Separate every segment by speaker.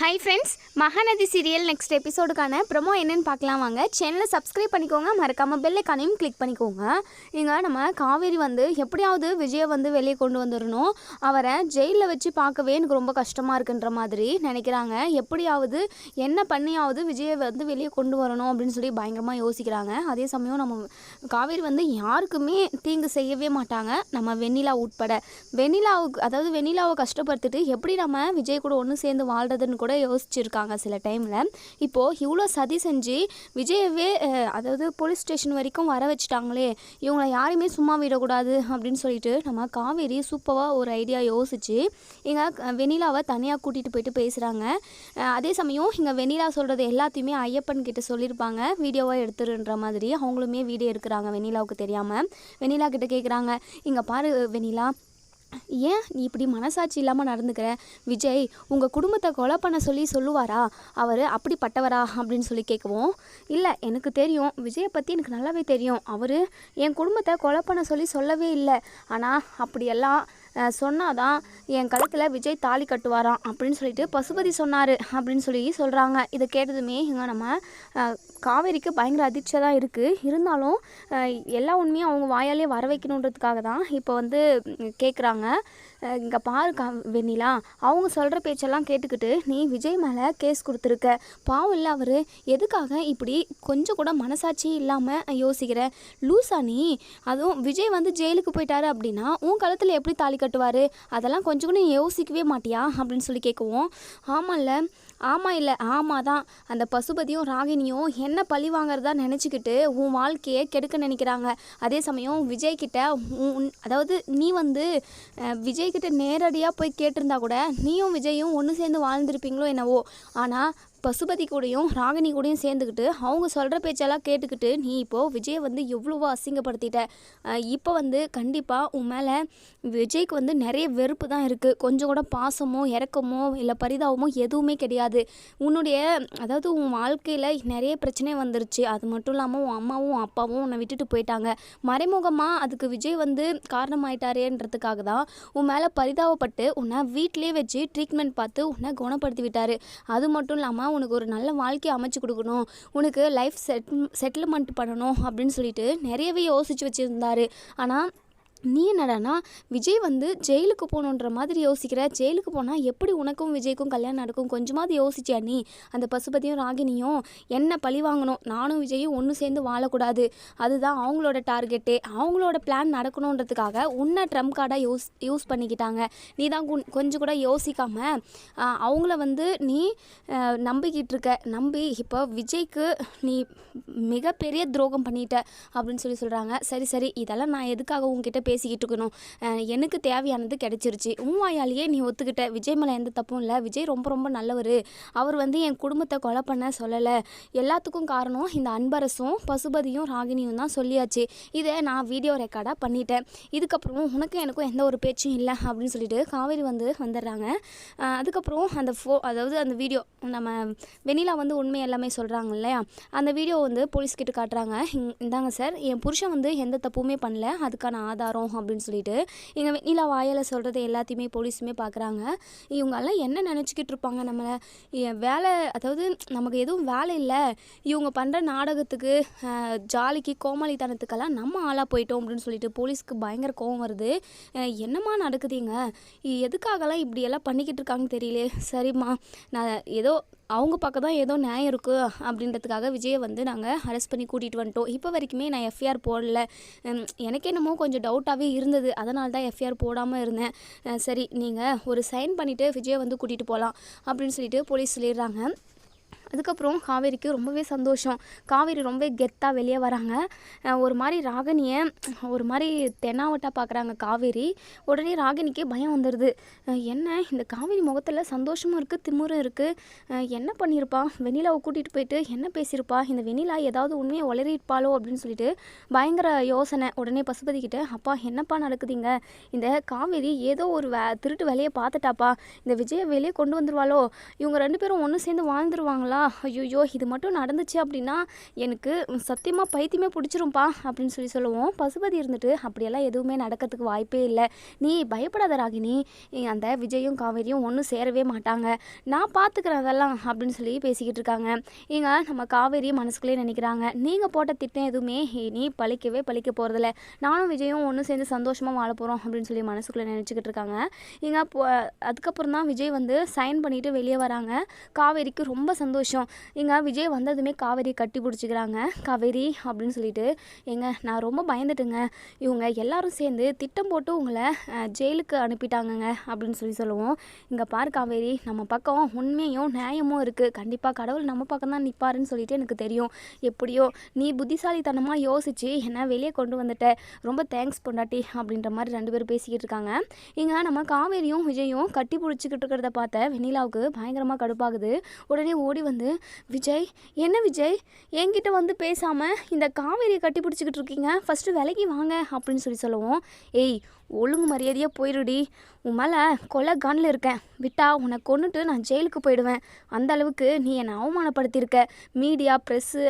Speaker 1: Hi friends Mahanadhi serial next எபிசோடுக்கான promo என்னென்னு பார்க்கலாம் வாங்க. சேனலை சப்ஸ்கிரைப் பண்ணிக்கோங்க மறக்காமல் பெல் ஐக்கானையும் கிளிக் பண்ணிக்கோங்க. இங்கே நம்ம காவேரி வந்து எப்படியாவது விஜயை வந்து வெளியே கொண்டு வந்துடணும் அவரை ஜெயிலில் வச்சு பார்க்கவே எனக்கு ரொம்ப கஷ்டமாக இருக்குன்ற மாதிரி நினைக்கிறாங்க. எப்படியாவது என்ன பண்ணியாவது விஜயை வந்து வெளியே கொண்டு வரணும் அப்படின்னு சொல்லி பயங்கரமாக யோசிக்கிறாங்க. அதே சமயம் நம்ம காவேரி வந்து யாருக்குமே தீங்கு செய்யவே மாட்டாங்க. நம்ம வெண்ணிலா உட்பட. வெண்ணிலாவுக்கு அதாவது வெண்ணிலாவை கஷ்டப்படுத்திட்டு எப்படி நம்ம விஜய் கூட ஒன்று சேர்ந்து வாழ்கிறதுன்னு கூட யோசிச்சிருக்காங்க சில டைமில். இப்போது இவ்வளோ சதி செஞ்சு விஜயவே அதாவது போலீஸ் ஸ்டேஷன் வரைக்கும் வர வச்சுட்டாங்களே இவங்களை யாரையுமே சும்மா விடக்கூடாது அப்படின்னு சொல்லிட்டு நம்ம காவேரி சூப்பராக ஒரு ஐடியா யோசிச்சு இங்கே வெண்ணிலாவை தனியாக கூட்டிகிட்டு போயிட்டு பேசுகிறாங்க அதே சமயம் இங்கே வெண்ணிலா சொல்கிறது எல்லாத்தையுமே ஐயப்பன் கிட்ட சொல்லியிருப்பாங்க. வீடியோவாக எடுத்துருன்ற மாதிரி அவங்களுமே வீடியோ எடுக்கிறாங்க வெண்ணிலாவுக்கு தெரியாமல் வெண்ணிலா கிட்ட கேட்குறாங்க இங்கே பாரு வெண்ணிலா ஏன் நீ இப்படி மனசாட்சி இல்லாமல் நடந்துக்கிற? விஜய் உங்கள் குடும்பத்தை கொலை பண்ண சொல்லி சொல்லுவாரா? அவர் அப்படிப்பட்டவரா? அப்படின்னு சொல்லி கேட்கவும் இல்லை எனக்கு தெரியும். விஜயை பற்றி எனக்கு நல்லாவே தெரியும். அவர் என் குடும்பத்தை கொலை பண்ண சொல்லி சொல்லவே இல்லை. ஆனால் அப்படியெல்லாம் சொன்னால் தான் என் கழுத்தில் விஜய் தாலி கட்டுவாராம் அப்படின்னு சொல்லிட்டு பசுபதி சொன்னார் அப்படின்னு சொல்லி சொல்கிறாங்க இதை கேட்டதுமே இங்கே நம்ம காவேரிக்கு பயங்கர அதிர்ச்சியாக தான் இருக்குது இருந்தாலும் எல்லா உண்மையும் அவங்க வாயாலே வர வைக்கணுன்றதுக்காக தான் இப்போ வந்து கேட்குறாங்க இங்கே பாரு கா வெண்ணிலா. அவங்க சொல்கிற பேச்செல்லாம் கேட்டுக்கிட்டு நீ விஜய் மேலே கேஸ் கொடுத்துருக்க. பாவம் இல்லை அவர். எதுக்காக இப்படி கொஞ்சம் கூட மனசாட்சி இல்லாமல் யோசிக்கிற? லூசா நீ. அதுவும் விஜய் வந்து ஜெயிலுக்கு போயிட்டாரு அப்படின்னா உன் கழுத்தில் எப்படி தாலி கட்டுவார்? அதெல்லாம் கொஞ்சம் கூட நீ யோசிக்கவே மாட்டியா? அப்படின்னு சொல்லி கேட்கவும் ஆமாம்ல ஆமாம் இல்லை ஆமாம் தான் அந்த பசுபதியும் ராகினியும் என்ன பழி வாங்குறதா நினச்சிக்கிட்டு உன் வாழ்க்கையை கெடுக்க நினைக்கிறாங்க. அதே சமயம் விஜய்கிட்ட உன் உன்- அதாவது நீ வந்து விஜய்கிட்ட நேரடியாக போய் கேட்டிருந்தா கூட நீயும் விஜயும் ஒன்று சேர்ந்து வாழ்ந்திருப்பீங்களோ என்னவோ. ஆனால் பசுபதி கூடயும் ராகினி கூடயும் சேர்ந்துக்கிட்டு அவங்க சொல்கிற பேச்செல்லாம் கேட்டுக்கிட்டு நீ இப்போது விஜயை வந்து எவ்வளவோ அசிங்கப்படுத்திட்ட. இப்போ வந்து கண்டிப்பாக உன் மேலே விஜய்க்கு வந்து நிறைய வெறுப்பு தான் இருக்குது கொஞ்சம் கூட பாசமோ இறக்கமோ இல்லை பரிதாபமோ எதுவுமே கிடையாது. உன்னுடைய அதாவது உன் வாழ்க்கையில் நிறைய பிரச்சனை வந்துருச்சு. அது மட்டும் இல்லாமல் உன் அம்மாவும் உன் அப்பாவும் உன்னை விட்டுட்டு போயிட்டாங்க. மறைமுகமாக அதுக்கு விஜய் வந்து காரணமாயிட்டாரேன்றதுக்காக தான் உன் மேலே பரிதாபப்பட்டு உன்னை வீட்டிலே வச்சு ட்ரீட்மெண்ட் பார்த்து உன்னை குணப்படுத்தி விட்டார். அது மட்டும் இல்லாமல் உனக்கு ஒரு நல்ல வாழ்க்கையை அமைச்சு கொடுக்கணும். உனக்கு லைஃப் செட் செட்டில்மெண்ட் பண்ணணும் அப்படின்னு சொல்லிட்டு நிறையவே யோசிச்சு வச்சுருந்தாரு. ஆனால் நீ என்னடானா விஜய் வந்து ஜெயிலுக்கு போகணுன்ற மாதிரி யோசிக்கிற. ஜெயிலுக்கு போனால் எப்படி உனக்கும் விஜய்க்கும் கல்யாணம் நடக்கும்? கொஞ்சமாவது யோசிச்சியா நீ? அந்த பசுபதியும் ராகினியும் என்ன பழி வாங்கணும்? நானும் விஜயும் ஒன்று சேர்ந்து வாழக்கூடாது. அதுதான் அவங்களோட டார்கெட்டே. அவங்களோட பிளான் நடக்கணுன்றதுக்காக உன்னை ட்ரம் கார்டாக யூஸ் யூஸ் பண்ணிக்கிட்டாங்க. நீ தான் கொஞ்சம் கூட யோசிக்காமல் அவங்கள வந்து நீ நம்பிக்கிட்டு இருக்க நம்பி இப்போ விஜய்க்கு நீ மிகப்பெரிய துரோகம் பண்ணிட்ட அப்படின்னு சொல்லி சொல்கிறாங்க சரி சரி இதெல்லாம் நான் எதுக்காக உங்ககிட்ட பேசிக்கிட்டு இருக்கணும் எனக்கு தேவையானது கிடைச்சிருச்சு. உன் வாயாலேயே நீ ஒத்துக்கிட்ட. விஜய் மேலே எந்த தப்பும் இல்லை. விஜய் ரொம்ப ரொம்ப நல்லவர். அவர் வந்து என் குடும்பத்தை கொலை பண்ண சொல்லலை. எல்லாத்துக்கும் காரணம் இந்த அன்பரசும் பசுபதியும் ராகினியும் தான் சொல்லியாச்சு. இதை நான் வீடியோ ரெக்கார்டாக பண்ணிட்டேன். இதுக்கப்புறம் உனக்கும் எனக்கும் எந்த ஒரு பேச்சும் இல்லை அப்படின்னு சொல்லிட்டு காவேரி வந்து வந்துடுறாங்க. அதுக்கப்புறம் அந்த ஃபோ அதாவது அந்த வீடியோ நம்ம வெண்ணிலா வந்து உண்மை எல்லாமே சொல்கிறாங்க இல்லையா? அந்த வீடியோ வந்து போலீஸ்கிட்ட காட்டுறாங்க. இங்- இந்தாங்க சார். என் புருஷன் வந்து எந்த தப்புமே பண்ணல. அதுக்கான ஆதாரம் அப்படின்னு சொல்லிட்டு எங்கள் வெண்ணிலா வாயால் சொல்கிறது எல்லாத்தையுமே போலீஸுமே பார்க்குறாங்க இவங்கெல்லாம் என்ன நினச்சிக்கிட்டு இருப்பாங்க நம்மளை? வேலை அதாவது நமக்கு எதுவும் வேலை இல்லை. இவங்க பண்ணுற நாடகத்துக்கு ஜாலிக்கு கோமாளித்தனத்துக்கெல்லாம் நம்ம ஆளாக போயிட்டோம் அப்படின்னு சொல்லிட்டு போலீஸ்க்கு பயங்கர கோவம் வருது. என்னம்மா நடக்குதுங்க எதுக்காகலாம் இப்படியெல்லாம் பண்ணிக்கிட்டு இருக்காங்கன்னு தெரியல சரிம்மா நான் ஏதோ அவங்க பக்கம் தான் ஏதோ நியாயம் இருக்குது அப்படின்றதுக்காக விஜயை வந்து நாங்கள் அரெஸ்ட் பண்ணி கூட்டிகிட்டு வந்துட்டோம். இப்போ வரைக்குமே நான் எஃப்ஐஆர் போடல. எனக்கு என்னமோ கொஞ்சம் டவுட்டாகவே இருந்தது. அதனால தான் எஃப்ஐஆர் போடாமல் இருந்தேன். சரி நீங்கள் ஒரு சைன் பண்ணிவிட்டு விஜயை வந்து கூட்டிகிட்டு போகலாம் அப்படின்னு சொல்லிட்டு போலீஸ் சொல்லிடுறாங்க. அதுக்கப்புறம் காவேரிக்கு ரொம்பவே சந்தோஷம். காவேரி ரொம்ப கெத்தாக வெளியே வராங்க. ஒரு மாதிரி ராகினியை ஒரு மாதிரி தென்னாவட்டாக பார்க்குறாங்க காவேரி. உடனே ராகினிக்கே பயம் வந்துடுது என்ன இந்த காவேரி முகத்தில் சந்தோஷமும் இருக்குது திமுறும் இருக்குது என்ன பண்ணியிருப்பா வெண்ணிலாவை கூட்டிகிட்டு போயிட்டு என்ன பேசியிருப்பா இந்த வெண்ணிலா ஏதாவது உண்மையை உளறியிருப்பாளோ அப்படின்னு சொல்லிட்டு பயங்கர யோசனை. உடனே பசுபதிக்கிட்ட அப்பா என்னப்பா நடக்குதுங்க? இந்த காவேரி ஏதோ ஒரு வே திருட்டு வேலையை பார்த்துட்டாப்பா. இந்த விஜயை வெளியே கொண்டு வந்துருவாளோ? இவங்க ரெண்டு பேரும் ஒன்று சேர்ந்து வாழ்ந்துருவாங்களா? ஐயோ இது மட்டும் நடந்துச்சு அப்படின்னா எனக்கு சத்தியமாக பைத்தியமே பிடிச்சிரும்ப்பா அப்படின்னு சொல்லி சொல்லுவோம். பசுபதி இருந்துட்டு அப்படியெல்லாம் எதுவுமே நடக்கிறதுக்கு வாய்ப்பே இல்லை. நீ பயப்படாத ராகினி. அந்த விஜயும் காவேரியும் ஒன்றும் சேரவே மாட்டாங்க. நான் பார்த்துக்கிறேன் அதெல்லாம் அப்படின்னு சொல்லி பேசிக்கிட்டு இருக்காங்க. இங்க நம்ம காவேரி மனசுக்குள்ளே நினைக்கிறாங்க. நீங்கள் போட்ட திட்டம் எதுவுமே நீ பழிக்கவே பழிக்க போகிறதில்ல நானும் விஜயும் ஒன்று சேர்ந்து சந்தோஷமாக வாழ போகிறோம் அப்படின்னு சொல்லி மனசுக்குள்ளே நினச்சிக்கிட்டு இருக்காங்க. இங்கே அதுக்கப்புறம் தான் விஜய் வந்து சைன் பண்ணிவிட்டு வெளியே வராங்க. காவேரிக்கு ரொம்ப சந்தோஷம். இங்கே விஜய் வந்ததுமே காவேரி கட்டி பிடிச்சிக்கிறாங்க. காவேரி அப்படின்னு சொல்லிட்டு. ஏங்க நான் ரொம்ப பயந்துட்டேங்க. இவங்க எல்லாரும் சேர்ந்து திட்டம் போட்டு உங்களை ஜெயிலுக்கு அனுப்பிட்டாங்கங்க அப்படின்னு சொல்லி சொல்லுவோம். இங்கே பாரு காவேரி நம்ம பக்கம் உண்மையும் நியாயமும் இருக்குது கண்டிப்பாக கடவுள் நம்ம பக்கம் தான் நிற்பாருன்னு சொல்லிட்டு எனக்கு தெரியும். எப்படியோ நீ புத்திசாலித்தனமாக யோசிச்சு என்னை வெளியே கொண்டு வந்துட்ட. ரொம்ப தேங்க்ஸ் பொண்டாட்டி அப்படின்ற மாதிரி ரெண்டு பேரும் பேசிக்கிட்டு இருக்காங்க. இங்கே நம்ம காவேரியும் விஜயும் கட்டி பிடிச்சிக்கிட்டு இருக்கிறத பார்த்த வெண்ணிலாவுக்கு பயங்கரமாக கடுப்பாகுது. உடனே ஓடி வந்து விஜய் என்ன விஜய்? என்கிட்ட வந்து பேசாமல் இந்த காவேரியை கட்டி பிடிச்சிக்கிட்டு இருக்கீங்க. ஃபஸ்ட்டு விலைக்கு வாங்க அப்படின்னு சொல்லி சொல்லுவோம். ஏய் ஒழுங்கு மரியாதையாக போயிடுடி உன் மேலே கொலை இருக்கேன். விட்டா உன்னை கொண்டுட்டு நான் ஜெயிலுக்கு போயிடுவேன். அந்த அளவுக்கு நீ என்னை அவமானப்படுத்தியிருக்க. மீடியா ப்ரெஸ்ஸு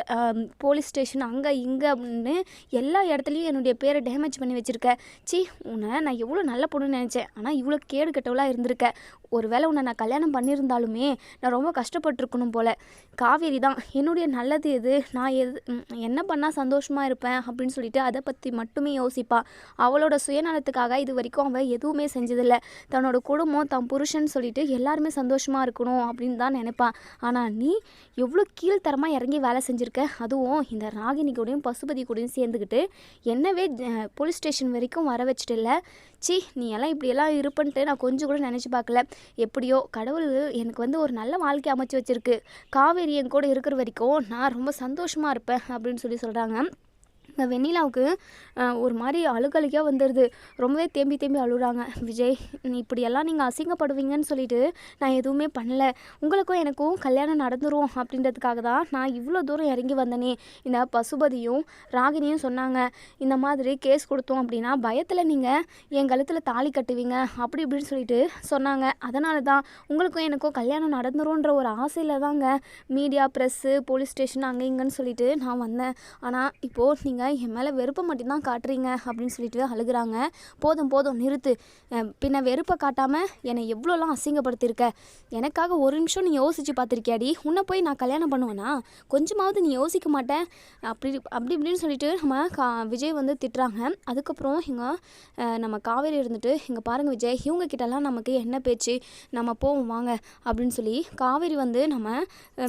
Speaker 1: போலீஸ் ஸ்டேஷன் அங்கே இங்கே அப்படின்னு எல்லா இடத்துலையும் என்னுடைய பேரை டேமேஜ் பண்ணி வச்சுருக்க. சி உன்னை நான் எவ்வளோ நல்ல பொண்ணுன்னு நினச்சேன். ஆனால் இவ்வளோ கேடு கெட்டவளாக இருந்திருக்க. ஒருவேளை உன்னை நான் கல்யாணம் பண்ணியிருந்தாலுமே நான் ரொம்ப கஷ்டப்பட்டிருக்கணும் போல். காவேரி தான். என்னுடைய நல்லது எது? நான் எது என்ன பண்ணால் சந்தோஷமாக இருப்பேன் அப்படின்னு சொல்லிட்டு அதை பற்றி மட்டுமே யோசிப்பாள் அவளோட சுயநலத்துக்காக இது வரைக்கும் அவள் எதுவுமே செஞ்சதில்லை. தன்னோட குடும்பம் தன் புருஷன் சொல்லிட்டு எல்லாருமே சந்தோஷமாக இருக்கணும் அப்படின்னு தான் நினைப்பான் ஆனால் நீ எவ்வளோ கீழ்த்தரமாக இறங்கி வேலை செஞ்சுருக்க? அதுவும் இந்த ராகினி கூடயும் பசுபதி கூடயும் சேர்ந்துக்கிட்டு என்னவே போலீஸ் ஸ்டேஷன் வரைக்கும் வர வச்சுட்டு சி நீ எல்லாம் இப்படியெல்லாம் இருப்பன்ட்டு நான் கொஞ்சம் கூட நினச்சி பார்க்கல. எப்படியோ கடவுள் எனக்கு வந்து ஒரு நல்ல வாழ்க்கை அமைச்சு வச்சிருக்கு. காவேரி என் கூட இருக்கிற வரைக்கும் நான் ரொம்ப சந்தோஷமாக இருப்பேன் அப்படின்னு சொல்லி சொல்கிறாங்க வெண்ணிலாவுக்கு ஒரு மாதிரி அழுகழுகையாக வந்துடுது ரொம்பவே தேம்பி தேம்பி அழுகுறாங்க விஜய் இப்படியெல்லாம் நீங்கள் அசிங்கப்படுவீங்கன்னு சொல்லிட்டு நான் எதுவுமே பண்ணல. உங்களுக்கும் எனக்கும் கல்யாணம் நடந்துரும் அப்படின்றதுக்காக தான் நான் இவ்வளோ தூரம் இறங்கி வந்தனே. இந்த பசுபதியும் ராகினியும் சொன்னாங்க இந்த மாதிரி கேஸ் கொடுத்தோம் அப்படின்னா பயத்தில் நீங்கள் என் கழுத்தில் தாலி கட்டுவீங்க அப்படி இப்படின்னு சொல்லிட்டு சொன்னாங்க. அதனால தான் உங்களுக்கும் எனக்கும் கல்யாணம் நடந்துரும்ன்ற ஒரு ஆசையில் தாங்க மீடியா ப்ரெஸ்ஸு போலீஸ் ஸ்டேஷன் அங்கே இங்கேன்னு சொல்லிட்டு நான் வந்தேன். ஆனால் இப்போது நீங்கள் என் மேலே வெறுப்பை மட்டும்தான் காட்டுறீங்க அப்படின்னு சொல்லிட்டு அழுகுறாங்க. போதும் போதும் நிறுத்து. பின்ன வெறுப்பை காட்டாமல் என்னை எவ்வளோலாம் அசிங்கப்படுத்தியிருக்க? எனக்காக ஒரு நிமிஷம் நீ யோசித்து பார்த்துருக்கியாடி? உன்னை போய் நான் கல்யாணம் பண்ணுவேனா? கொஞ்சமாவது நீ யோசிக்க மாட்டேன். அப்படி அப்படி இப்படின்னு சொல்லிட்டு நம்ம கா விஜய் வந்து திட்டுறாங்க. அதுக்கப்புறம் இங்கே நம்ம காவேரி இருந்துட்டு இங்கே பாருங்கள் விஜய் இவங்க கிட்டலாம் நமக்கு என்ன பேச்சு? நம்ம போவோம் வாங்க அப்படின்னு சொல்லி காவேரி வந்து நம்ம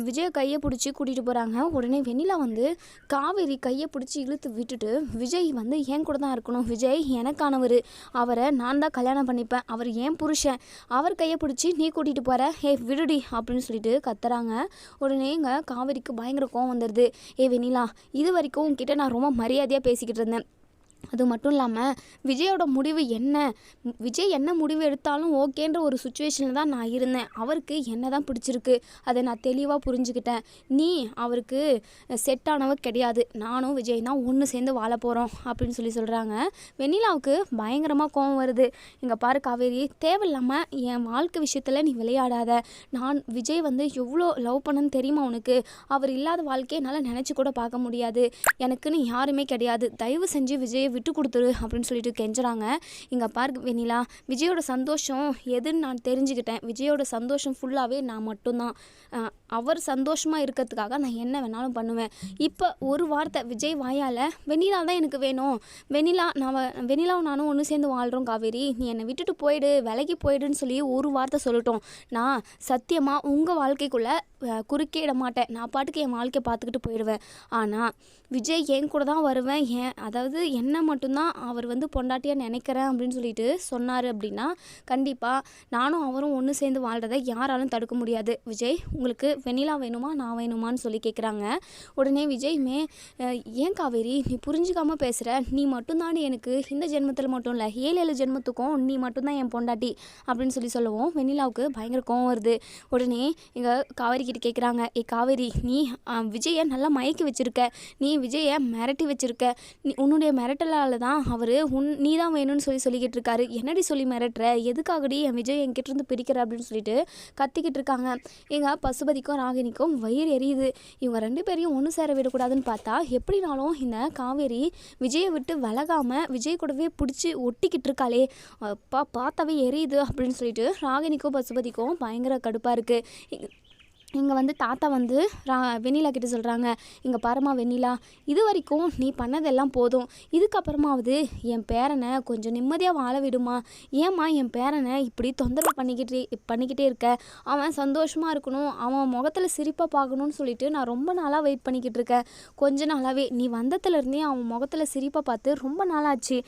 Speaker 1: விஜய் கையை பிடிச்சி கூட்டிகிட்டு போகிறாங்க உடனே வெண்ணிலா வந்து காவேரி கையை பிடிச்சி இழுத்து விட்டுட்டு விஜய் வந்து என் கூட தான் இருக்கணும். விஜய் எனக்கானவர். அவரை நான் தான் கல்யாணம் பண்ணிப்பேன். அவர் ஏன் புருஷன். அவர் கையை பிடிச்சி நீ கூட்டிகிட்டு போகிற ஏ விடுடி அப்படின்னு சொல்லிட்டு கத்துறாங்க. உடனே இங்கே காவேரிக்கு பயங்கர கோவம் வந்துடுது ஏ வெனிலா இது வரைக்கும் உங்ககிட்ட நான் ரொம்ப மரியாதையாக பேசிக்கிட்டு இருந்தேன். அது மட்டும் இல்லாமல் விஜயோட முடிவு என்ன? விஜய் என்ன முடிவு எடுத்தாலும் ஓகேன்ற ஒரு சுச்சுவேஷனில் தான் நான் இருந்தேன். அவருக்கு என்ன தான் பிடிச்சிருக்கு அதை நான் தெளிவாக புரிஞ்சுக்கிட்டேன். நீ அவருக்கு செட் ஆனவ கிடையாது. நானும் விஜய் தான் ஒன்று சேர்ந்து வாழ போகிறோம் அப்படின்னு சொல்லி சொல்கிறாங்க வெண்ணிலாவுக்கு பயங்கரமாக கோவம் வருது. இங்கே பாரு காவேரி தேவையில்லாமல் என் வாழ்க்கை விஷயத்தில் நீ விளையாடாத. நான் விஜய் வந்து எவ்வளோ லவ் பண்ணன்னு தெரியுமா உனக்கு? அவர் இல்லாத வாழ்க்கையை என்னால் நினச்சி கூட பார்க்க முடியாது. எனக்குன்னு யாருமே கிடையாது. தயவு செஞ்சு விஜய் விட்டு கொடுத்துரு அப்படின்னு சொல்லிட்டு கெஞ்சுறாங்க. இங்கே பாரு வெண்ணிலா விஜயோட சந்தோஷம் எதுன்னு நான் தெரிஞ்சுக்கிட்டேன். விஜயோட சந்தோஷம் ஃபுல்லாகவே நான் மட்டும்தான். அவர் சந்தோஷமாக இருக்கிறதுக்காக நான் என்ன வேணாலும் பண்ணுவேன். இப்போ ஒரு வார்த்தை விஜய் வாயால் வெண்ணிலா தான் எனக்கு வேணும். வெண்ணிலா நான் வெண்ணிலாவும் நானும் ஒன்று சேர்ந்து வாழ்கிறோம் காவேரி. நீ என்னை விட்டுட்டு போயிடு விலைக்கு போயிடுன்னு சொல்லி ஒரு வார்த்தை சொல்லட்டும். நான் சத்தியமாக உங்கள் வாழ்க்கைக்குள்ளே குறுக்கிட மாட்டேன். நான் பாட்டுக்கு என் வாழ்க்கையை பார்த்துக்கிட்டு போயிடுவேன். ஆனால் விஜய் என் கூட தான் வருவேன். ஏன் அதாவது என்ன மட்டும்தான் அவர் வந்து பொண்டாட்டியாக நினைக்கிறேன் அப்படின்னு சொல்லிட்டு சொன்னார் அப்படின்னா கண்டிப்பாக நானும் அவரும் ஒன்று சேர்ந்து வாழ்கிறத யாராலும் தடுக்க முடியாது. விஜய் உங்களுக்கு வெண்ணிலா வேணுமா நான் வேணுமான்னு சொல்லி கேட்குறாங்க உடனே விஜய்மே ஏன் காவேரி நீ புரிஞ்சுக்காம பேசுகிற நீ மட்டும்தான் எனக்கு இந்த ஜென்மத்தில் மட்டும் இல்லை ஏழு ஏழு ஜென்மத்துக்கும் நீ மட்டும்தான் என் பொண்டாட்டி அப்படின்னு சொல்லி சொல்லுவோம். வெண்ணிலாவுக்கு பயங்கர கோவம் வருது. உடனே எங்கள் காவேரி கிட்ட கேட்குறாங்க ஏ காவேரி நீ விஜயை நல்லா மயக்கி வச்சுருக்க. நீ விஜயை மிரட்டி வச்சுருக்க. நீ உன்னுடைய மிரட்டலால் தான் அவர் உன் நீ தான் வேணும்னு சொல்லி சொல்லிக்கிட்டு இருக்காரு. என்னடி சொல்லி மிரட்டுற? எதுக்காகடி என் விஜய் என்கிட்ட இருந்து பிரிக்கிற? அப்படின்னு சொல்லிட்டு கத்திக்கிட்டு இருக்காங்க. எங்கள் பசுபதிக்கும் ராகினிக்கும் வயிறு எரியுது. இவங்க ரெண்டு பேரையும் ஒன்று சேர விடக்கூடாதுன்னு பார்த்தா எப்படினாலும் இந்த காவேரி விஜயை விட்டு விலகாமல் விஜய் கூடவே பிடிச்சி ஒட்டிக்கிட்டு இருக்காளே. அப்பா பார்த்தாவே எரியுது அப்படின்னு சொல்லிட்டு ராகினிக்கும் பசுபதிக்கும் பயங்கர கடுப்பாக இருக்குது இங்கே வந்து தாத்தா வந்து ரா வெண்ணிலா கிட்ட சொல்கிறாங்க இங்கே பாருமா வெண்ணிலா இது வரைக்கும் நீ பண்ணதெல்லாம் போதும். இதுக்கப்புறமாவது என் பேரனை கொஞ்சம் நிம்மதியாக வாழ விடுமா? ஏம்மா என் பேரனை இப்படி தொந்தரவு பண்ணிக்கிட்டே பண்ணிக்கிட்டே இருக்க? அவன் சந்தோஷமாக இருக்கணும் அவன் முகத்தில் சிரிப்பாக பார்க்கணும்னு சொல்லிட்டு நான் ரொம்ப நாளாக வெயிட் பண்ணிக்கிட்டு இருக்கேன். கொஞ்ச நாளாகவே நீ வந்ததுலேருந்தே அவன் முகத்தில் சிரிப்பாக பார்த்து ரொம்ப நாளாச்சு.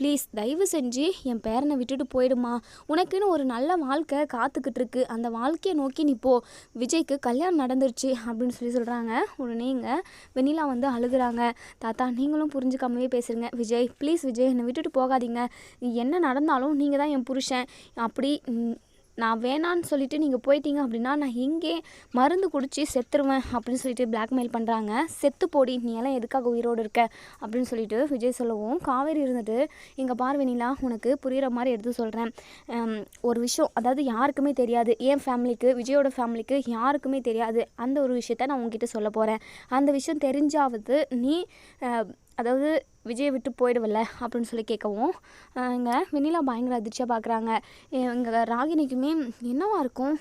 Speaker 1: ப்ளீஸ் தயவு செஞ்சு என் பேரனை விட்டுட்டு போயிடுமா. உனக்குன்னு ஒரு நல்ல வாழ்க்கை காத்துக்கிட்டு இருக்கு அந்த வாழ்க்கையை நோக்கி நீ போ. விஜய்க்கு கல்யாணம் நடந்துருச்சு அப்படின்னு சொல்லி சொல்கிறாங்க உடனே இங்கே வெண்ணிலா வந்து அழுகுறாங்க. தாத்தா நீங்களும் புரிஞ்சுக்காமவே பேசுகிறீங்க விஜய் ப்ளீஸ் விஜய் என்னை விட்டுட்டு போகாதீங்க. என்ன நடந்தாலும் நீங்கள் தான் என் புருஷன். அப்படி நான் வேணான்னு சொல்லிட்டு நீங்கள் போயிட்டீங்க அப்படின்னா நான் இங்கே மருந்து குடித்து செத்துருவேன் அப்படின்னு சொல்லிட்டு பிளாக்மெயில் பண்ணுறாங்க செத்து போடி நீ எல்லாம் எதுக்காக உயிரோடு இருக்க? அப்படின்னு சொல்லிட்டு விஜய் சொல்லவும் காவேரி இருந்துட்டு இங்கே பார்வெனிலா உனக்கு புரிகிற மாதிரி எடுத்து சொல்கிறேன் ஒரு விஷயம் அதாவது யாருக்குமே தெரியாது. என் ஃபேமிலிக்கு விஜயோட ஃபேமிலிக்கு யாருக்குமே தெரியாது. அந்த ஒரு விஷயத்த நான் உங்ககிட்ட சொல்ல போகிறேன் அந்த விஷயம் தெரிஞ்சாவது நீ அதாவது விஜயை விட்டு போயிடுவில்ல அப்படின்னு சொல்லி கேட்கவும் இங்கே வெண்ணிலா பயங்கர அதிர்ச்சியாக பார்க்குறாங்க இங்கே ராகினிக்குமே என்னவா இருக்கும்?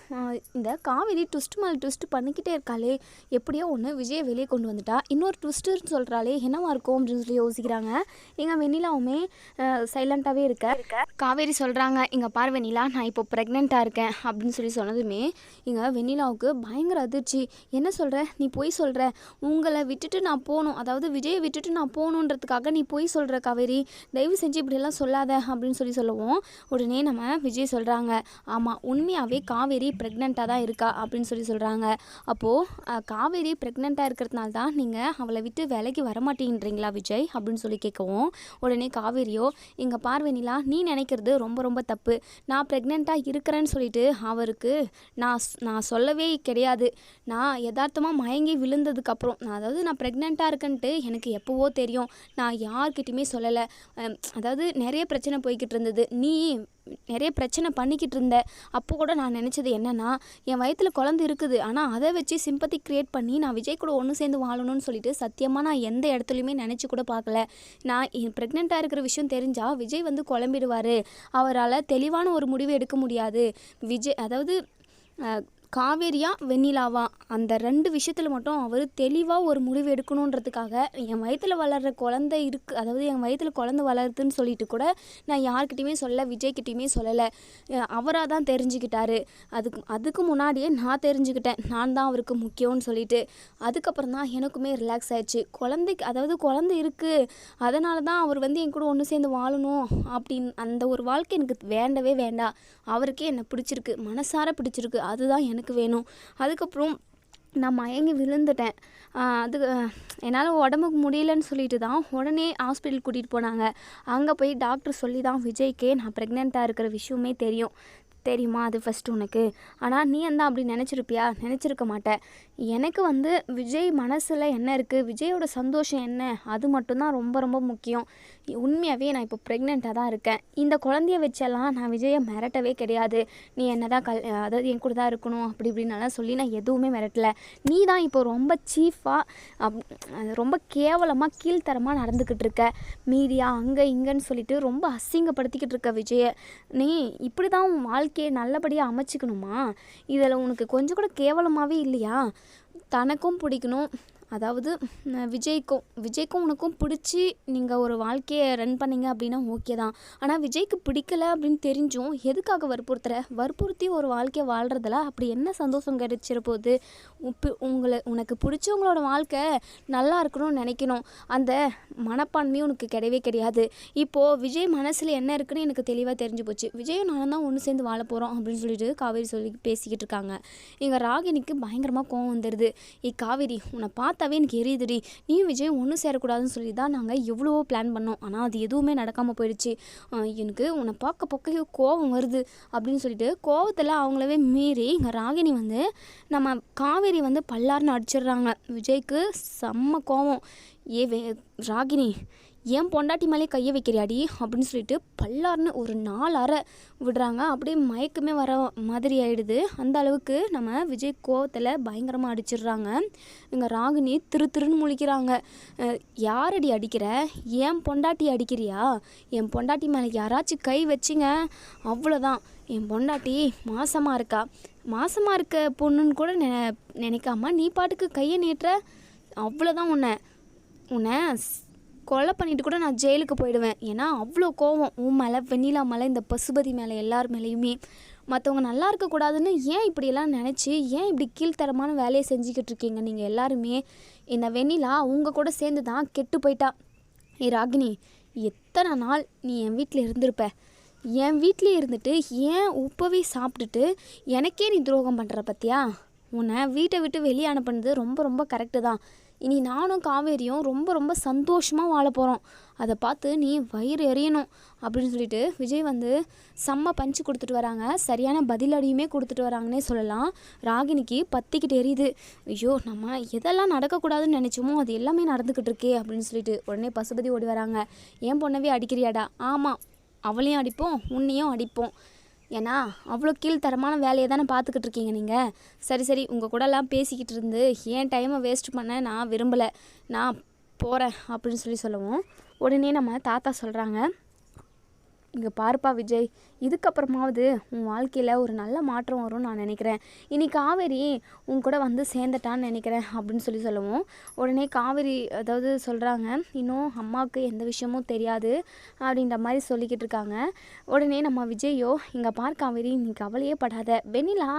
Speaker 1: இந்த காவேரி ட்விஸ்ட் மேலே ட்விஸ்ட் பண்ணிக்கிட்டே இருக்காளே. எப்படியோ ஒன்று விஜயை வெளியே கொண்டு வந்துட்டா. இன்னொரு ட்விஸ்ட்டுன்னு சொல்கிறாளே என்னவா இருக்கும்? அப்படின்னு சொல்லி யோசிக்கிறாங்க. எங்கள் வெண்ணிலாவுமே சைலண்ட்டாகவே இருக்க. காவேரி சொல்கிறாங்க இங்கே பார் வெண்ணிலா நான் இப்போ ப்ரெக்னெண்ட்டாக இருக்கேன். அப்படின்னு சொல்லி சொன்னதுமே இங்கே வெண்ணிலாவுக்கு பயங்கர அதிர்ச்சி. என்ன சொல்கிற நீ போய் சொல்கிற உங்களை விட்டுட்டு நான் போகணும் அதாவது விஜயை விட்டுட்டு நான் போகணுன்றதுக்காக நீ போய் சொல்கிற காவேரி. தயவு செஞ்சு இப்படியெல்லாம் சொல்லாத அப்படின்னு சொல்லி சொல்லுவோம். உடனே நம்ம விஜய் சொல்கிறாங்க ஆமாம் உண்மையாகவே காவேரி ப்ரெக்னெண்ட்டாக தான் இருக்கா? அப்படின்னு சொல்லி சொல்கிறாங்க அப்போது காவேரி ப்ரெக்னெண்ட்டாக இருக்கிறதுனால தான் நீங்கள் அவளை விட்டு வேலைக்கு வரமாட்டேன்றீங்களா விஜய்? அப்படின்னு சொல்லி கேட்கவும் உடனே காவேரியோ இங்கே பார்வெனிலா நீ நினைக்கிறது ரொம்ப ரொம்ப தப்பு. நான் ப்ரெக்னெண்ட்டாக இருக்கிறேன்னு சொல்லிட்டு அவருக்கு நான் நான் சொல்லவே கிடையாது. நான் யதார்த்தமாக மயங்கி விழுந்ததுக்கப்புறம் நான் அதாவது நான் ப்ரெக்னெண்ட்டாக இருக்கேன்ட்டு எனக்கு எப்போவோ தெரியும். நான் யார்கிட்டயுமே சொல்லலை. அதாவது நிறைய பிரச்சனை போய்கிட்டு இருந்தது. நீ நிறைய பிரச்சனை பண்ணிக்கிட்டு இருந்த. அப்போ கூட நான் நினச்சது என்னென்னா என் வயத்தில் குழந்தை இருக்குது. ஆனால் அதை வச்சு சிம்பத்தி க்ரியேட் பண்ணி நான் விஜய் கூட ஒன்று சேர்ந்து வாழணும்னு சொல்லிட்டு சத்தியமாக நான் எந்த இடத்துலையுமே நினச்சி கூட பார்க்கல. நான் ப்ரெக்னெண்ட்டாக இருக்கிற விஷயம் தெரிஞ்சால் விஜய் வந்து குழம்பிடுவார். அவரால் தெளிவான ஒரு முடிவு எடுக்க முடியாது. விஜய் அதாவது காவேரியா வெண்ணிலாவா? அந்த ரெண்டு விஷயத்தில் மட்டும் அவர் தெளிவாக ஒரு முடிவு எடுக்கணுன்றதுக்காக என் வயித்துல வளர்கிற குழந்தை இருக்கு அதாவது என் வயித்துல குழந்தை வளருதுன்னு சொல்லிட்டு கூட நான் யார்கிட்டையுமே சொல்ல விஜய்கிட்டையுமே சொல்லலை. அவராக தான் தெரிஞ்சுக்கிட்டாரு. அதுக்கு அதுக்கு முன்னாடியே நான் தெரிஞ்சுக்கிட்டேன். நான் தான் அவருக்கு முக்கியம்னு சொல்லிட்டு. அதுக்கப்புறம் தான் எனக்குமே ரிலாக்ஸ் ஆயிடுச்சு. குழந்தைக்கு அதாவது குழந்தை இருக்குது அதனால தான் அவர் வந்து என் கூட ஒன்று சேர்ந்து வாழணும் அப்படின்னு அந்த ஒரு வாழ்க்கை எனக்கு வேண்டவே வேண்டாம். அவருக்கே என்னை பிடிச்சிருக்கு மனசார பிடிச்சிருக்கு. அதுதான் எனக்கு வேணும். அதுக்கப்புறம் நான் மயங்கி விழுந்துட்டேன். ஆஹ் அது என்னால் உடம்புக்கு முடியலன்னு சொல்லிட்டு தான் உடனே ஹாஸ்பிட்டல் கூட்டிகிட்டு போனாங்க. அங்கே போய் டாக்டர் சொல்லி தான் விஜய்க்கே நான் ப்ரெக்னெண்ட்டாக இருக்கிற விஷயமே தெரியும். தெரியுமா அது ஃபஸ்ட்டு உனக்கு? ஆனால் நீ என்ன அப்படி நினச்சிருப்பியா? நினச்சிருக்க மாட்டேன் எனக்கு வந்து விஜய் மனசில் என்ன இருக்குது விஜயோட சந்தோஷம் என்ன? அது மட்டும்தான் ரொம்ப ரொம்ப முக்கியம். உண்மையாகவே நான் இப்போ ப்ரெக்னெண்ட்டாக தான் இருக்கேன். இந்த குழந்தைய வச்செல்லாம் நான் விஜயை மிரட்டவே கிடையாது. நீ என்ன தான் கல் அதாவது என் கூட தான் இருக்கணும் அப்படி இப்படின்னாலாம் சொல்லி நான் எதுவுமே மிரட்டல. நீ தான் இப்போ ரொம்ப சீஃபாக ரொம்ப கேவலமாக கீழ்த்தரமாக நடந்துக்கிட்டு இருக்க. மீடியா அங்கே இங்கேன்னு சொல்லிட்டு ரொம்ப அசிங்கப்படுத்திக்கிட்டு இருக்க விஜயை. நீ இப்படி தான் உன் வாழ்க்கையை நல்லபடியாக அமைச்சிக்கணுமா? இதில் உனக்கு கொஞ்சம் கூட கேவலமாகவே இல்லையா? தனக்கும் பிடிக்கணும். அதாவது விஜய்க்கும் விஜய்க்கும் உனக்கும் பிடிச்சி நீங்கள் ஒரு வாழ்க்கையை ரன் பண்ணீங்க அப்படின்னா ஓகே தான். ஆனால் விஜய்க்கு பிடிக்கல அப்படின்னு தெரிஞ்சும் எதுக்காக வற்புறுத்துற? வற்புறுத்தி ஒரு வாழ்க்கையை வாழ்கிறதுல அப்படி என்ன சந்தோஷம் கிடைச்சிட போகுது உப்பு உங்களை உனக்கு பிடிச்சவங்களோட வாழ்க்கை நல்லா இருக்கணும்னு நினைக்கணும். அந்த மனப்பான்மையும் உனக்கு கிடையவே கிடையாது. இப்போது விஜய் மனசில் என்ன இருக்குன்னு எனக்கு தெளிவாக தெரிஞ்சு போச்சு. விஜயும் நானும் தான் ஒன்று சேர்ந்து வாழ போகிறோம் அப்படின்னு சொல்லிட்டு காவேரி சொல்லி பேசிக்கிட்டு இருக்காங்க. எங்கள் ராகினிக்கு பயங்கரமாக கோவம் வந்துடுது இ காவேரி உன்னை பார்த்து பார்த்தாவே எனக்கு எரியுதுடி. நீயும் விஜய் ஒன்று சேரக்கூடாதுன்னு சொல்லி தான் நாங்கள் எவ்வளவோ பிளான் பண்ணோம். ஆனால் அது எதுவுமே நடக்காமல் போயிடுச்சு. எனக்கு உன்னை பார்க்க பக்க கோவம் வருது அப்படின்னு சொல்லிட்டு கோவத்தில் அவங்களவே மீறி இங்கே ராகினி வந்து நம்ம காவேரி வந்து பல்லார்னு அடிச்சிடுறாங்க. விஜய்க்கு செம்ம கோவம். ஏ வே ராகினி ஏன் பொண்டாட்டி மேலே கையை வைக்கிறியாடி அப்படின்னு சொல்லிட்டு பல்லார்னு ஒரு நாலு அறை விடுறாங்க. அப்படியே மயக்கமே வர மாதிரி ஆயிடுது. அந்த அளவுக்கு நம்ம விஜய் கோவத்தில் பயங்கரமாக அடிச்சிடுறாங்க. இங்கே ராகினி திரு திருன்னு முழிக்கிறாங்க. யாரடி அடிக்கிற? ஏன் பொண்டாட்டி அடிக்கிறியா? என் பொண்டாட்டி மேலே யாராச்சும் கை வச்சிங்க. அவ்வளோதான் என் பொண்டாட்டி மாசமாக இருக்கா? மாசமாக இருக்க பொண்ணுன்னு கூட நெ நினைக்காம நீ பாட்டுக்கு கையை நீட்டுற? அவ்வளோதான் உன்னை. உன்னை கொலை பண்ணிட்டு கூட நான் ஜெயிலுக்கு போயிடுவேன். ஏன்னா அவ்வளோ கோவம். உன் மேலே வெண்ணிலா மேலே இந்த பசுபதி மேலே எல்லார் மேலேயுமே. மற்றவங்க நல்லா இருக்கக்கூடாதுன்னு ஏன் இப்படியெல்லாம் நினச்சி ஏன் இப்படி கீழ்த்தரமான வேலையை செஞ்சுக்கிட்டு இருக்கீங்க? நீங்கள் எல்லாருமே இந்த வெண்ணிலா உங்கள் கூட சேர்ந்து தான் கெட்டு போயிட்டா. ஏ ராகினி எத்தனை நாள் நீ என் வீட்டில் இருந்திருப்ப? என் வீட்டிலே இருந்துட்டு ஏன் உப்பவே சாப்பிட்டுட்டு எனக்கே நீ துரோகம் பண்ணுற பத்தியா? உன்னை வீட்டை விட்டு வெளியே அனுப்புனது ரொம்ப ரொம்ப கரெக்டு தான். இனி நானும் காவேரியும் ரொம்ப ரொம்ப சந்தோஷமாக வாழ போகிறோம் அதை பார்த்து நீ வயிறு எறியணும் அப்படின்னு சொல்லிட்டு விஜய் வந்து செம்ம பஞ்சு கொடுத்துட்டு வராங்க. சரியான பதிலடியுமே கொடுத்துட்டு வராங்கன்னே சொல்லலாம். ராகினிக்கு பத்திக்கிட்டு எரியுது. ஐயோ நம்ம எதெல்லாம் நடக்கக்கூடாதுன்னு நினச்சோமோ அது எல்லாமே நடந்துக்கிட்டு இருக்கே அப்படின்னு சொல்லிட்டு உடனே பசுபதி ஓடி வராங்க. ஏன் பொண்ணவே அடிக்கிறியாடா? ஆமாம் அவளையும் அடிப்போம் உன்னையும் அடிப்போம். ஏன்னா அவ்வளோ கீழ்த்தரமான வேலையை தானே பார்த்துக்கிட்டு இருக்கீங்க நீங்கள் சரி சரி உங்கள் கூடலாம் பேசிக்கிட்டு இருந்து ஏன் டைமை வேஸ்ட் பண்ண நான் விரும்பலை. நான் போகிறேன் அப்படின்னு சொல்லி சொல்லவும். உடனே நம்ம தாத்தா சொல்கிறாங்க இங்கே பாருப்பா விஜய் இதுக்கப்புறமாவது உன் வாழ்க்கையில் ஒரு நல்ல மாற்றம் வரும்னு நான் நினைக்கிறேன். இனி காவேரி உன் கூட வந்து சேர்ந்துட்டான்னு நினைக்கிறேன் அப்படின்னு சொல்லி சொல்லுவோம். உடனே காவேரி அதாவது சொல்கிறாங்க இன்னும் அம்மாவுக்கு எந்த விஷயமும் தெரியாது அப்படின்ற மாதிரி சொல்லிக்கிட்டு இருக்காங்க. உடனே நம்ம விஜயோ இங்கே பார் காவேரி நீ கவலையே படாத. வெண்ணிலா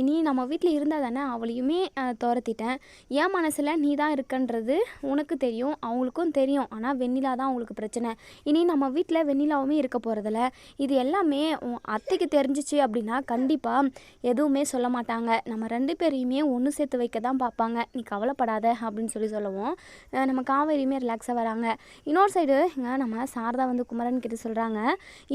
Speaker 1: இனி நம்ம வீட்டில் இருந்தால் தானே அவளையுமே துரத்திட்டேன். என் மனசில் நீ தான் இருக்கன்றது உனக்கு தெரியும் அவங்களுக்கும் தெரியும். ஆனால் வெண்ணிலா தான் அவங்களுக்கு பிரச்சனை. இனி நம்ம வீட்டில் வெண்ணிலாவுமே இருக்க போகிறதில்ல இது எல்லாமே உன் அத்தைக்கு தெரிஞ்சிச்சு அப்படின்னா கண்டிப்பாக எதுவுமே சொல்ல மாட்டாங்க. நம்ம ரெண்டு பேரையுமே ஒன்று சேர்த்து வைக்க தான் பார்ப்பாங்க. நீ கவலைப்படாத அப்படின்னு சொல்லி சொல்லுவோம். நம்ம காவேரியுமே ரிலாக்ஸாக வராங்க. இன்னொரு சைடு இங்கே நம்ம சாரதா வந்து குமரன் கிட்ட சொல்கிறாங்க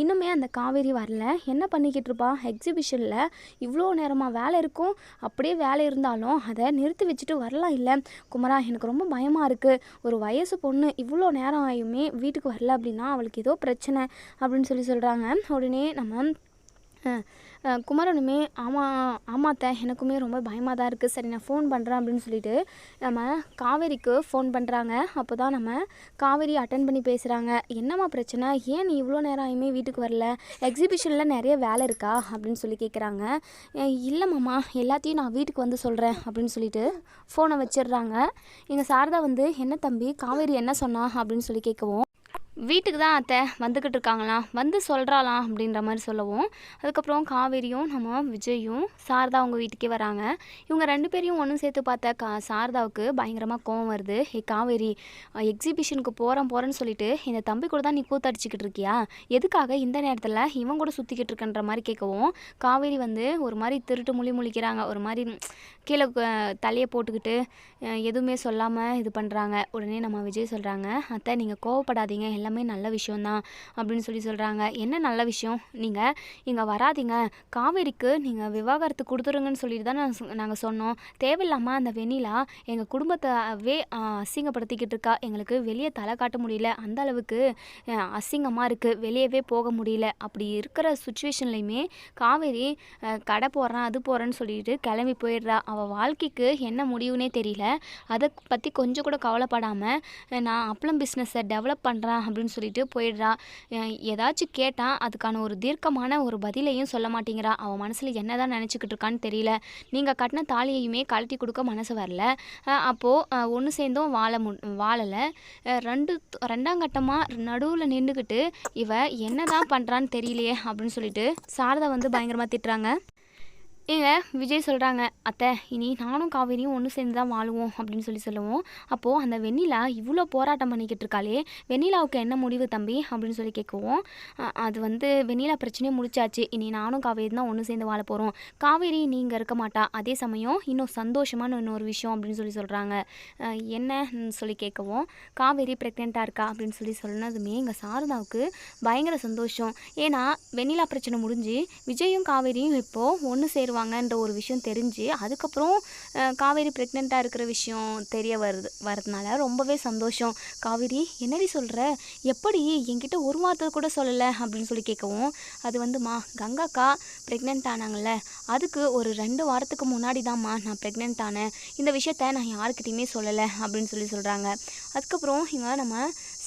Speaker 1: இன்னுமே அந்த காவேரி வரல. என்ன பண்ணிக்கிட்டு இருப்பா? எக்ஸிபிஷனில் இவ்வளோ நேரமாக வேலை வேலை இருக்கும். அப்படியே வேலை இருந்தாலும் அதை நிறுத்தி வச்சுட்டு வரலாம் இல்லை. குமரா எனக்கு ரொம்ப பயமாக இருக்குது ஒரு வயசு பொண்ணு இவ்வளோ நேரம் ஆயுமே வீட்டுக்கு வரல அப்படின்னா அவளுக்கு ஏதோ பிரச்சனை அப்படின்னு சொல்லி சொல்கிறாங்க உடனே நம்ம குமரனுமே ஆமாம் ஆமாத்த எனக்குமே ரொம்ப பயமாக தான் இருக்குது சரி நான் ஃபோன் பண்ணுறேன் அப்படின்னு சொல்லிட்டு நம்ம காவேரிக்கு ஃபோன் பண்ணுறாங்க அப்போ தான் நம்ம காவேரி அட்டன் பண்ணி பேசுகிறாங்க என்னம்மா பிரச்சனை? ஏன் நீ இவ்வளோ நேரம் ஆயுமே வீட்டுக்கு வரல? எக்ஸிபிஷனில் நிறைய வேலை இருக்கா? அப்படின்னு சொல்லி கேட்குறாங்க இல்லைம்மாம்மா எல்லாத்தையும் நான் வீட்டுக்கு வந்து சொல்கிறேன் அப்படின்னு சொல்லிட்டு ஃபோனை வச்சிடுறாங்க. எங்கள் சாரதா வந்து என்ன தம்பி காவேரி என்ன சொன்னா? அப்படின்னு சொல்லி கேட்கவும் வீட்டுக்கு தான் அத்தை வந்துக்கிட்டு இருக்காங்களாம் வந்து சொல்கிறாளாம் அப்படின்ற மாதிரி சொல்லவும். அதுக்கப்புறம் காவேரியும் நம்ம விஜயும் சாரதா அவங்க வீட்டுக்கே வராங்க. இவங்க ரெண்டு பேரையும் ஒன்று சேர்த்து பார்த்த கா சாரதாவுக்கு பயங்கரமாக கோவம் வருது. ஏ காவேரி எக்ஸிபிஷனுக்கு போகிறேன் போகிறேன்னு சொல்லிட்டு இந்த தம்பி கூட தான் நீ கூத்தடிச்சிக்கிட்டு இருக்கியா? எதுக்காக இந்த நேரத்தில் இவன் கூட சுற்றிக்கிட்டு இருக்கன்ற மாதிரி கேட்கவும் காவேரி வந்து ஒரு மாதிரி திருட்டு முழி முழிக்கிறாங்க. ஒரு மாதிரி கீழே தலையை போட்டுக்கிட்டு எதுவுமே சொல்லாமல் இது பண்ணுறாங்க உடனே நம்ம விஜய் சொல்கிறாங்க அத்தை நீங்கள் கோவப்படாதீங்க. எல்லாம் எல்லாமே நல்ல விஷயம்தான் அப்படின்னு சொல்லி சொல்கிறாங்க என்ன நல்ல விஷயம்? நீங்கள் இங்கே வராதீங்க. காவேரிக்கு நீங்கள் விவாகரத்து கொடுத்துருங்கன்னு சொல்லிட்டு தான் நாங்கள் சொன்னோம். தேவையில்லாமல் அந்த வெண்ணிலா எங்கள் குடும்பத்தைவே அசிங்கப்படுத்திக்கிட்டு இருக்கா. எங்களுக்கு வெளியே தலை காட்ட முடியல. அந்த அளவுக்கு அசிங்கமாக இருக்குது வெளியவே போக முடியல. அப்படி இருக்கிற சுச்சுவேஷன்லையுமே காவேரி கடை போடுறான் அது போகிறேன்னு சொல்லிட்டு கிளம்பி போயிடுறா. அவள் வாழ்க்கைக்கு என்ன முடிவுனே தெரியல. அதை பற்றி கொஞ்சம் கூட கவலைப்படாமல் நான் அப்பளம் பிஸ்னஸை டெவலப் பண்ணுறேன் அப்படின்னு அப்படின்னு சொல்லிட்டு போயிடுறா. ஏதாச்சும் கேட்டால் அதுக்கான ஒரு தீர்க்கமான ஒரு பதிலையும் சொல்ல மாட்டேங்கிறா. அவன் மனசில் என்ன தான் நினச்சிக்கிட்டு இருக்கான்னு தெரியல. நீங்கள் கட்டின தாலியையுமே கழட்டி கொடுக்க மனசு வரல. அப்போது ஒன்று சேர்ந்தும் வாழ மு வாழலை. ரெண்டு ரெண்டாம் கட்டமாக நடுவில் நின்றுக்கிட்டு இவ என்ன தான் பண்ணுறான்னு தெரியலையே அப்படின்னு சொல்லிட்டு சாரதா வந்து பயங்கரமாக திட்டுறாங்க. ஏங்க விஜய் சொல்கிறாங்க அத்தை இனி நானும் காவேரியும் ஒன்று சேர்ந்து தான் வாழுவோம் அப்படின்னு சொல்லி சொல்லுவோம். அப்போது அந்த வெண்ணிலா இவ்வளோ போராட்டம் பண்ணிக்கிட்டு இருக்காளே வெண்ணிலாவுக்கு என்ன முடிவு தம்பி? அப்படின்னு சொல்லி கேட்குவோம். அது வந்து வெண்ணிலா பிரச்சனையே முடிச்சாச்சு. இனி நானும் காவேரி தான் ஒன்று சேர்ந்து வாழ போகிறோம் காவேரி நீங்கள் இருக்க மாட்டா. அதே சமயம் இன்னும் சந்தோஷமான இன்னொரு விஷயம் அப்படின்னு சொல்லி சொல்கிறாங்க என்னன்னு சொல்லி கேட்கவும். காவேரி ப்ரெக்னெண்ட்டாக இருக்கா? அப்படின்னு சொல்லி சொன்னதுமே எங்கள் சாரதாவுக்கு பயங்கர சந்தோஷம். ஏன்னா வெண்ணிலா பிரச்சனை முடிஞ்சு விஜயும் காவேரியும் இப்போது ஒன்று சேருவாங்க. பண்ணுவாங்கன்ற ஒரு விஷயம் தெரிஞ்சு அதுக்கப்புறம் காவேரி ப்ரெக்னெண்ட்டாக இருக்கிற விஷயம் தெரிய வருது வரதுனால ரொம்பவே சந்தோஷம். காவேரி என்னடி சொல்கிற எப்படி என்கிட்ட ஒரு வார்த்தை கூட சொல்லலை அப்படின்னு சொல்லி கேட்கவும் அது வந்துமா கங்காக்கா ப்ரெக்னென்ட் ஆனாங்கள்ல அதுக்கு ஒரு ரெண்டு வாரத்துக்கு முன்னாடி தான்மா நான் ப்ரெக்னென்ட் ஆனேன். இந்த விஷயத்த நான் யாருக்கிட்டையுமே சொல்லலை அப்படின்னு சொல்லி சொல்கிறாங்க அதுக்கப்புறம் இங்கே நம்ம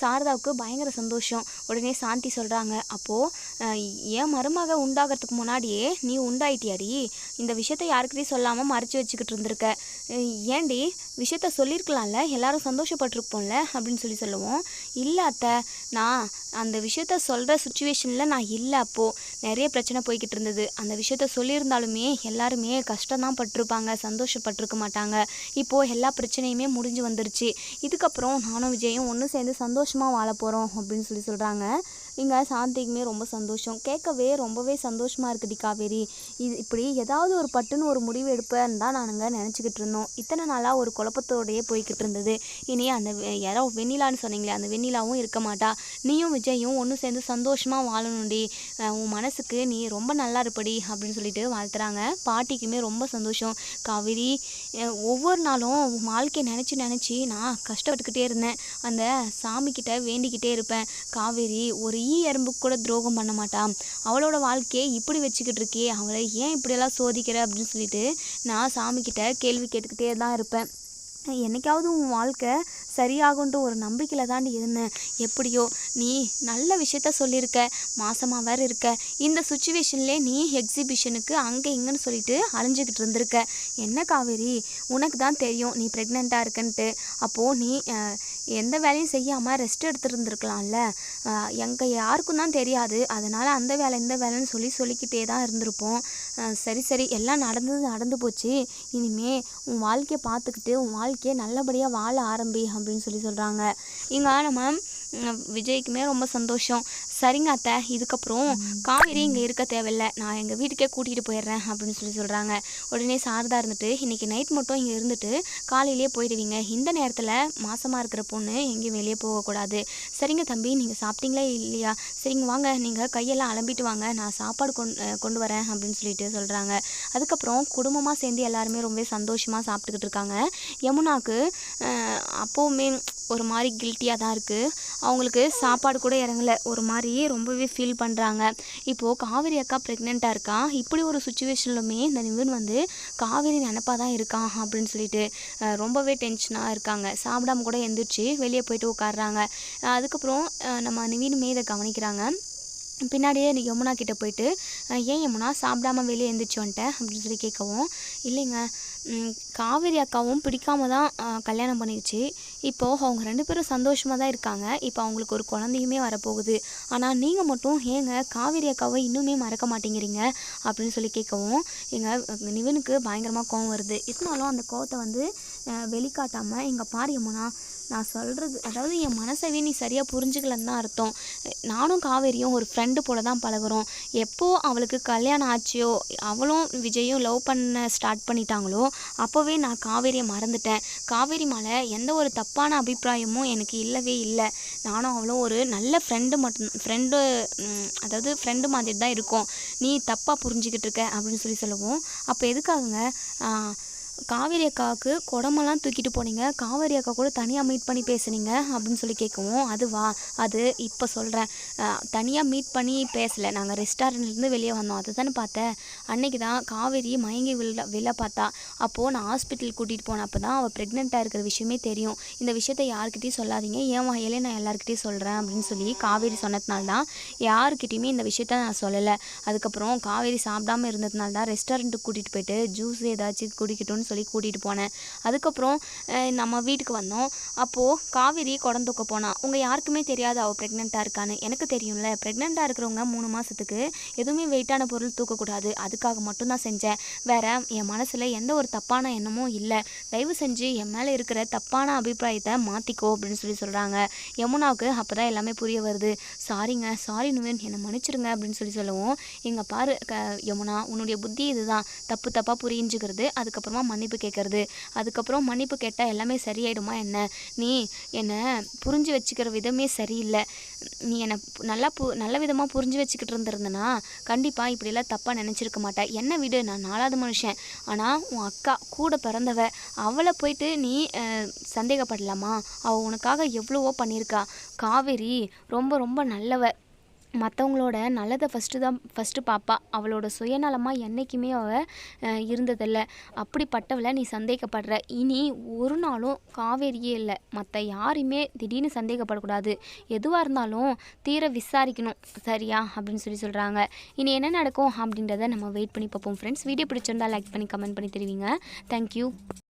Speaker 1: சாரதாவுக்கு பயங்கர சந்தோஷம். உடனே சாந்தி சொல்கிறாங்க அப்போது என் மருமக உண்டாகிறதுக்கு முன்னாடியே நீ உண்டாயிட்டியாடி? இந்த விஷயத்த யாருக்கிட்டையும் சொல்லாமல் மறைச்சி வச்சுக்கிட்டு இருந்திருக்க. ஏண்டி ஏன்டி? விஷயத்த சொல்லியிருக்கலாம்ல? எல்லாரும் சந்தோஷப்பட்டிருப்போம்ல? அப்படின்னு சொல்லி சொல்லுவோம். இல்லை அத்தை நான் அந்த விஷயத்த சொல்கிற சுச்சுவேஷனில் நான் இல்லை அப்போது நிறைய பிரச்சனை போய்கிட்டு இருந்தது. அந்த விஷயத்த சொல்லியிருந்தாலுமே எல்லாருமே கஷ்டம்தான் பட்டிருப்பாங்க. சந்தோஷப்பட்டிருக்க மாட்டாங்க. இப்போது எல்லா பிரச்சனையுமே முடிஞ்சு வந்துருச்சு. இதுக்கப்புறம் நானும் விஜயும் ஒன்று சேர்ந்து சந்தோஷம் சந்தோஷமாக வாழ போகிறோம் அப்படின்னு சொல்லி சொல்கிறாங்க இங்கே சாந்திக்குமே ரொம்ப சந்தோஷம். கேட்கவே ரொம்பவே சந்தோஷமாக இருக்குடி காவேரி. இது இப்படி ஏதாவது ஒரு பட்டுன்னு ஒரு முடிவு எடுப்பேன்னு தான் நானுங்க நினச்சிக்கிட்டு இருந்தோம். இத்தனை நாளாக ஒரு குழப்பத்தோடையே போய்கிட்டு இருந்தது. இனி அந்த யாரோ வெண்ணிலான்னு சொன்னீங்களே அந்த வெண்ணிலாவும் இருக்க மாட்டா. நீயும் விஜயும் ஒன்று சேர்ந்து சந்தோஷமாக வாழணும்டி. உன் மனசுக்கு நீ ரொம்ப நல்லா இருப்படி அப்படின்னு சொல்லிட்டு வாழ்த்துறாங்க. பாட்டிக்குமே ரொம்ப சந்தோஷம். காவேரி ஒவ்வொரு நாளும் வாழ்க்கையை நினச்சி நினச்சி நான் கஷ்டப்பட்டுக்கிட்டே இருந்தேன். அந்த சாமிக்கிட்ட கிட்ட வேண்டிக்கிட்டே இருப்பேன். காவேரி ஒரு ஈ எறும்புக்கு கூட துரோகம் பண்ண மாட்டான். அவளோட வாழ்க்கையை இப்படி வச்சுக்கிட்டு இருக்கே அவளை ஏன் இப்படியெல்லாம் சோதிக்கிற அப்படின்னு சொல்லிட்டு நான் சாமிக்கிட்ட கேள்வி கேட்டுக்கிட்டே தான் இருப்பேன். என்றைக்காவது உன் வாழ்க்கை சரியாகுன்ற ஒரு நம்பிக்கையில் தாண்டி இருந்தேன் எப்படியோ நீ நல்ல விஷயத்த சொல்லியிருக்க மாசமாக வேற இருக்க. இந்த சுச்சுவேஷன்லே நீ எக்ஸிபிஷனுக்கு அங்கே இங்கேன்னு சொல்லிட்டு அலைஞ்சிக்கிட்டு இருந்திருக்க. என்ன காவேரி? உனக்கு தான் தெரியும் நீ ப்ரெக்னெண்ட்டாக இருக்கன்ட்டு. அப்போது நீ எந்த வேலையும் செய்யாமல் ரெஸ்ட் எடுத்துருந்துருக்கலாம்ல. எங்கள் யாருக்கும் தான் தெரியாது. அதனால் அந்த வேலை இந்த வேலைன்னு சொல்லி சொல்லிக்கிட்டே தான் இருந்திருப்போம். சரி சரி எல்லாம் நடந்தது நடந்து போச்சு. இனிமே உன் வாழ்க்கையை பார்த்துக்கிட்டு உன் வாழ்க்கையை நல்லபடியாக வாழ ஆரம்பி அப்படின்னு சொல்லி சொல்கிறாங்க இங்கே நம்ம விஜய்க்குமே ரொம்ப சந்தோஷம். சரிங்க அத்தை இதுக்கப்புறம் காவேரி இங்கே இருக்க தேவையில்ல. நான் எங்கள் வீட்டுக்கே கூட்டிகிட்டு போயிடுறேன் அப்படின்னு சொல்லி சொல்கிறாங்க உடனே சாரதா இருந்துட்டு இன்றைக்கி நைட் மட்டும் இங்கே இருந்துட்டு காலையிலேயே போயிடுவீங்க. இந்த நேரத்தில் மாசமாக இருக்கிற பொண்ணு எங்கேயும் வெளியே போகக்கூடாது. சரிங்க தம்பி நீங்கள் சாப்பிட்டீங்களா இல்லையா? சரிங்க வாங்க. நீங்கள் கையெல்லாம் அலம்பிட்டு வாங்க. நான் சாப்பாடு கொண்டு கொண்டு வரேன். அப்படின்னு சொல்லிட்டு சொல்கிறாங்க அதுக்கப்புறம் குடும்பமாக சேர்ந்து எல்லாருமே ரொம்ப சந்தோஷமாக சாப்பிட்டுக்கிட்டு இருக்காங்க. யமுனாக்கு அஹ், அப்போவுமே ஒரு மாதிரி கில்ட்டியாக தான் இருக்குது அவங்களுக்கு சாப்பாடு கூட இறங்கல. ஒரு மாதிரி ரொம்பவே ஃபீல் பண்ணுறாங்க இப்போது காவேரி அக்கா ப்ரெக்னெண்ட்டாக இருக்கா? இப்படி ஒரு சுச்சுவேஷன்லுமே இந்த நிவின் வந்து காவேரி நினப்பாக தான் இருக்கான் அப்படின்னு சொல்லிட்டு ரொம்பவே டென்ஷனாக இருக்காங்க. சாப்பிடாம கூட எந்திரிச்சு வெளியே போயிட்டு உட்காடுறாங்க அதுக்கப்புறம் நம்ம நிவினுமே இதை கவனிக்கிறாங்க. பின்னாடியே நீ யமுனா கிட்டே போயிட்டு ஏன் யமுனா சாப்பிடாம வெளியே எழுந்திரிச்சு வந்துட்டேன் அப்படின்னு சொல்லி கேட்கவும் இல்லைங்க காவேரி அக்காவும் பிடிக்காம தான் கல்யாணம் பண்ணிடுச்சு இப்போது அவங்க ரெண்டு பேரும் சந்தோஷமாக தான் இருக்காங்க. இப்போ அவங்களுக்கு ஒரு குழந்தையுமே வரப்போகுது. ஆனால் நீங்கள் மட்டும் ஏங்க காவேரி அக்காவை இன்னுமே மறக்க மாட்டேங்கிறீங்க? அப்படின்னு சொல்லி கேட்கவும் எங்கள் நிவனுக்கு பயங்கரமாக கோவம் வருது. இருந்தாலும் அந்த கோவத்தை வந்து வெளிக்காட்டாமல் எங்கள் பாரு யமுனா நான் சொல்கிறது அதாவது என் மனசவே நீ சரியாக புரிஞ்சுக்கலன்னு தான் அர்த்தம். நானும் காவேரியும் ஒரு ஃப்ரெண்டு போல தான் பழகுறோம். எப்போ அவளுக்கு கல்யாணம் ஆச்சியோ அவளும் விஜயும் லவ் பண்ண ஸ்டார்ட் பண்ணிட்டாங்களோ அப்போவே நான் காவேரியை மறந்துட்டேன். காவேரி மேலே எந்த ஒரு தப்பு தப்பான அபிப்பிராயமும் எனக்கு இல்லவே இல்லை. நானும் அவளும் ஒரு நல்ல ஃப்ரெண்டு மட்டும் ஃப்ரெண்டு அதாவது ஃப்ரெண்டு மாதிரி தான் இருக்கோம். நீ தப்பாக புரிஞ்சுக்கிட்டு இருக்க அப்படின்னு சொல்லி சொல்லுவோம். அப்போ எதுக்காகங்க? ஆஹ், காவேரி அக்காவுக்கு குடமெல்லாம் தூக்கிட்டு போனீங்க. காவேரி அக்கா கூட தனியாக மீட் பண்ணி பேசுனீங்க அப்படின்னு சொல்லி கேட்கவும் அதுவா அது இப்போ சொல்கிறேன் தனியாக மீட் பண்ணி பேசலை. நாங்கள் ரெஸ்டாரண்ட்லேருந்து வெளியே வந்தோம். அதை தானே பார்த்தேன். அன்னைக்கு தான் காவேரி மயங்கி விழ விழ பார்த்தா. அப்போது நான் ஹாஸ்பிட்டல் கூட்டிகிட்டு போனப்போ தான் அவள் ப்ரெக்னெண்ட்டாக இருக்கிற விஷயமே தெரியும். இந்த விஷயத்தை யாருக்கிட்டையும் சொல்லாதீங்க. என் வகையிலே நான் எல்லாருக்கிட்டையும் சொல்கிறேன் அப்படின்னு சொல்லி காவேரி சொன்னதுனால தான் யாருக்கிட்டையுமே இந்த விஷயத்த நான் சொல்லலை. அதுக்கப்புறம் காவேரி சாப்பிடாம இருந்ததுனால தான் ரெஸ்டாரண்ட்டுக்கு கூட்டிகிட்டு போயிட்டு ஜூஸ் ஏதாச்சும் குடிக்கட்டும்னு சொல்லி கூட்டிகிட்டு போனேன். அதுக்கப்புறம் நம்ம வீட்டுக்கு வந்தோம். அப்போது காவேரி குடம் தூக்க உங்கள் யாருக்குமே தெரியாது அவள் ப்ரெக்னெண்ட்டாக இருக்கான்னு. எனக்கு தெரியும்ல ப்ரெக்னெண்ட்டாக இருக்கிறவங்க மூணு மாதத்துக்கு எதுவுமே வெயிட்டான பொருள் தூக்கக்கூடாது அதுக்காக மட்டும் தான் செஞ்சேன். வேற என் மனசில் எந்த ஒரு தப்பான எண்ணமும் இல்லை. தயவு செஞ்சு என் மேலே இருக்கிற தப்பான அபிப்பிராயத்தை மாற்றிக்கோ அப்படின்னு சொல்லி சொல்கிறாங்க யமுனாவுக்கு அப்போ தான் எல்லாமே புரிய வருது. சாரிங்க சாரி நுவன் என்னை மன்னிச்சிருங்க அப்படின்னு சொல்லி சொல்லுவோம் எங்கள் பாரு க யமுனா உன்னுடைய புத்தி இதுதான். தப்பு தப்பாக புரிஞ்சுக்கிறது. அதுக்கப்புறமா மன்னிப்பு கேட்குறது. அதுக்கப்புறம் மன்னிப்பு கேட்டால் எல்லாமே சரியாயிடுமா என்ன? நீ என்னை புரிஞ்சு வச்சுக்கிற விதமே சரியில்லை. நீ என்னை நல்லா பு நல்ல விதமாக புரிஞ்சு வச்சுக்கிட்டு இருந்திருந்தனா கண்டிப்பாக இப்படிலாம் தப்பாக நினச்சிருக்க மாட்டேன் என்ன விடு நான் நாலாவது மனுஷன். ஆனால் உன் அக்கா கூட பிறந்தவ அவளை போயிட்டு நீ சந்தேகப்படலாமா? அவள் உனக்காக எவ்வளவோ பண்ணியிருக்கா. காவேரி ரொம்ப ரொம்ப நல்லவ. மற்றவங்களோட நல்லதை ஃபஸ்ட்டு தான் ஃபஸ்ட்டு பார்ப்பா அவளோட சுயநலமாக என்றைக்குமே அவள் இருந்ததில்லை. அப்படிப்பட்டவளை நீ சந்தேகப்படுற. இனி ஒரு நாளும் காவேரியே இல்லை. மற்ற யாரையுமே திடீர்னு சந்தேகப்படக்கூடாது. எதுவாக இருந்தாலும் தீர விசாரிக்கணும். சரியா? அப்படின்னு சொல்லி சொல்கிறாங்க இனி என்ன நடக்கும் அப்படின்றத நம்ம வெயிட் பண்ணி பார்ப்போம் ஃப்ரெண்ட்ஸ் வீடியோ பிடிச்சிருந்தா லைக் பண்ணி கமெண்ட் பண்ணி தெரிவிங்க. Thank you